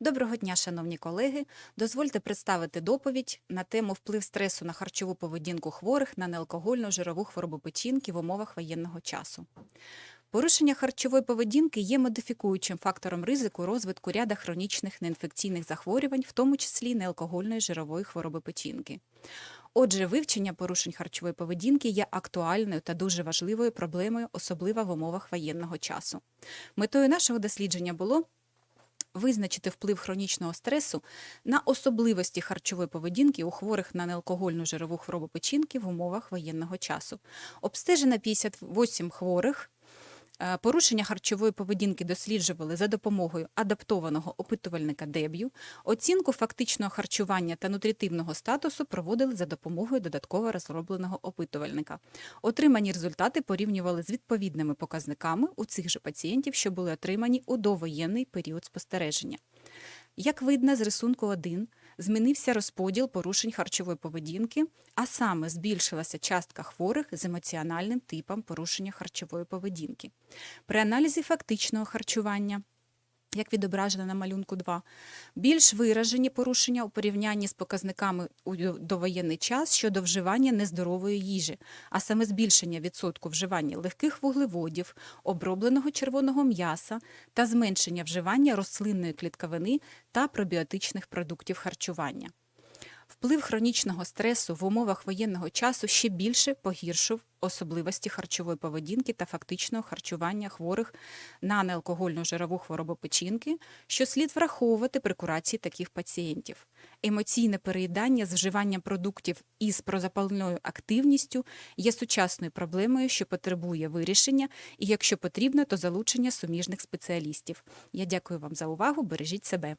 Доброго дня, шановні колеги. Дозвольте представити доповідь на тему вплив стресу на харчову поведінку хворих на неалкогольну жирову хворобу печінки в умовах воєнного часу. Порушення харчової поведінки є модифікуючим фактором ризику розвитку ряда хронічних неінфекційних захворювань, в тому числі неалкогольної жирової хвороби печінки. Отже, вивчення порушень харчової поведінки є актуальною та дуже важливою проблемою, особливо в умовах воєнного часу. Метою нашого дослідження було визначити вплив хронічного стресу на особливості харчової поведінки у хворих на неалкогольну жирову хворобу печінки в умовах воєнного часу. Обстежено 58 хворих. Е, Порушення харчової поведінки досліджували за допомогою адаптованого опитувальника Деб'ю. Оцінку фактичного харчування та нутритивного статусу проводили за допомогою додатково розробленого опитувальника. Отримані результати порівнювали з відповідними показниками у цих же пацієнтів, що були отримані у довоєнний період спостереження. Як видно з рисунку 1, змінився розподіл порушень харчової поведінки, а саме збільшилася частка хворих з емоціональним типом порушення харчової поведінки. При аналізі фактичного харчування як відображено на малюнку 2, більш виражені порушення у порівнянні з показниками у довоєнний час щодо вживання нездорової їжі, а саме збільшення відсотку вживання легких вуглеводів, обробленого червоного м'яса та зменшення вживання рослинної клітковини та пробіотичних продуктів харчування. Вплив хронічного стресу в умовах воєнного часу ще більше погіршив особливості харчової поведінки та фактичного харчування хворих на неалкогольну жирову хворобу печінки, що слід враховувати при курації таких пацієнтів. Емоційне переїдання з вживанням продуктів із прозапальною активністю є сучасною проблемою, що потребує вирішення, і якщо потрібно, то залучення суміжних спеціалістів. Я дякую вам за увагу. Бережіть себе.